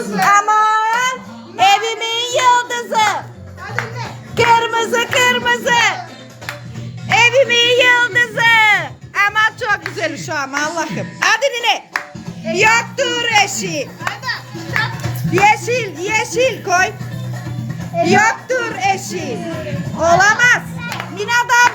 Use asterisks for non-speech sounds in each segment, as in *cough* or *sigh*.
Kırmızı. Aman evimin yıldızı. Kırmızı kırmızı. Evimin yıldızı. Aman çok güzel uşağım Allah'ım. Hadi nine. Yoktur eşi. Yeşil yeşil koy. Yoktur eşi. Olamaz. Mina'dan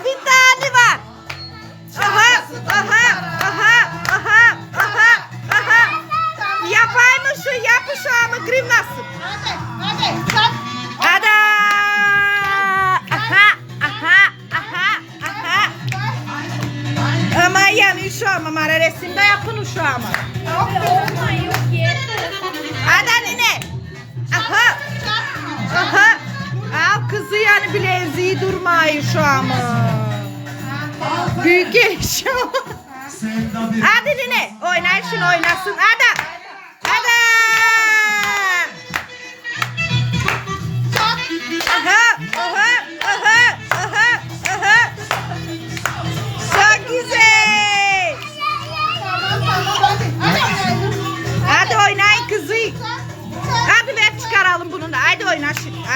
bileziği durmayı şu an. Büyük eşya. Hadi nene. Oynasın. Hadi. Hadi.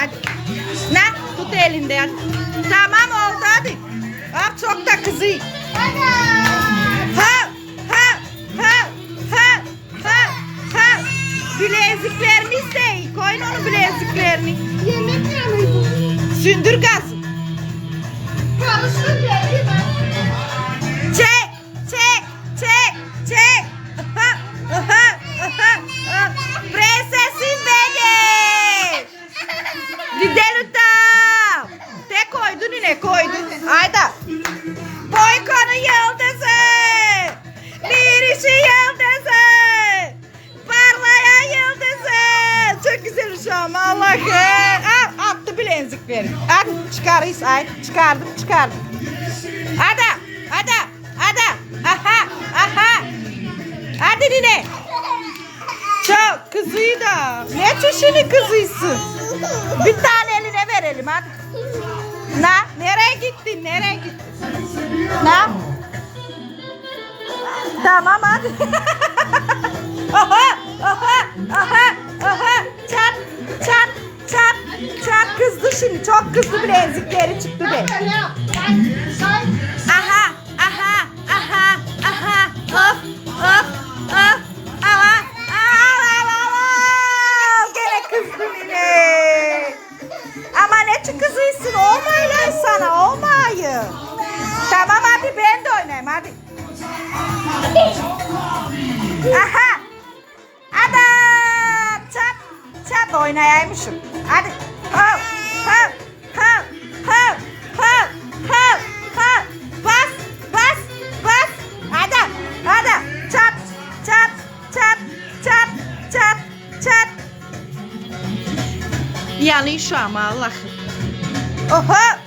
Hadi. Ne? Tut elinde hadi. Tamam oldu hadi. Al çok da kızı. Hadi. Ha ha ha ha ha ha. Bileziklerini iste. Koyun onun bileziklerini. Yemek yanıydı. Sündür gazı. Karıştır Ayda. Boykonu yıldızı. Bir yıldızı. Parlayan yıldızı. Çok güzel an Allah'ım. Al attı bilezikleri. Hadi çıkarız ay. Çıkardım çıkardım. Hadi. Hadi. Hadi. Aha. Aha. Hadi nine. Çok kızıyı da. Ne çeşini kızıysın? Bir tane eline verelim hadi. Ne? Nereye gittin? Nereye gittin? Ne? Tamam hadi. *laughs* oha! Oha! Oha! Oha! Çap! Çap! Çap! Çap kızdı şimdi. Çok kızdı bile ezikleri çıktı be. Aha! Aha! Aha! Aha! Hop! Hop! Hop! Aha! Gene kızdın yine. Ama ne çıkızıysın oğlum? Tamam hadi ben de oynayayım hadi. Aha. Ada. Çap. Çap oynayaymışım. Hadi. Hop. Hop. Hop. Hop. Hop. Hop. Hop. Bas. Bas. Bas. Ada. Ada. Çap. Çap. Çap. Çap. Çap. Çap. Yani şu ama Allah. Oho.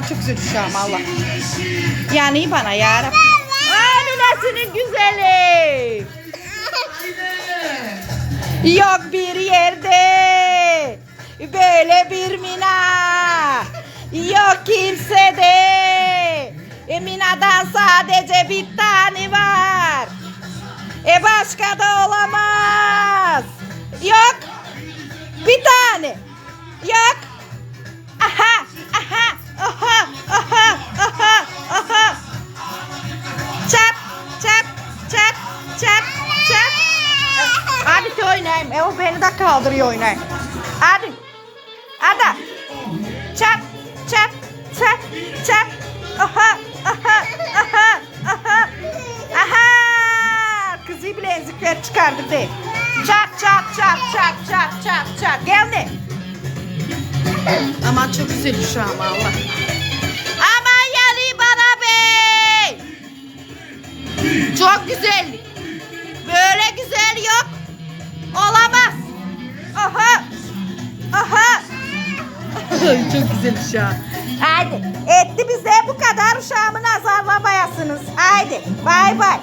Aman çok güzel şu an Allah. Yani bana yarabbim. Aa ninesinin güzeli. Yok bir yerde böyle bir mina. Yok kimsede. E minadan sadece bir tane var. E başka da olamaz. Yok. Bir tane. Yok. Oynayayım. E o beni de kaldırıyor oynayayım. Hadi. Hadi. Çat, çat, çat, çat. Aha, aha, aha, aha. Aha. Kızı bilezikler çıkardı de. Çak çak çak çak çak çak çak. Geldi. Aman çok güzel şu an valla. Aman bana. Çok güzel. Olamaz. Aha. Aha. çok güzel an. Haydi. Etti bize bu kadar uşağımı nazarlamayasınız. Haydi. Bay bay.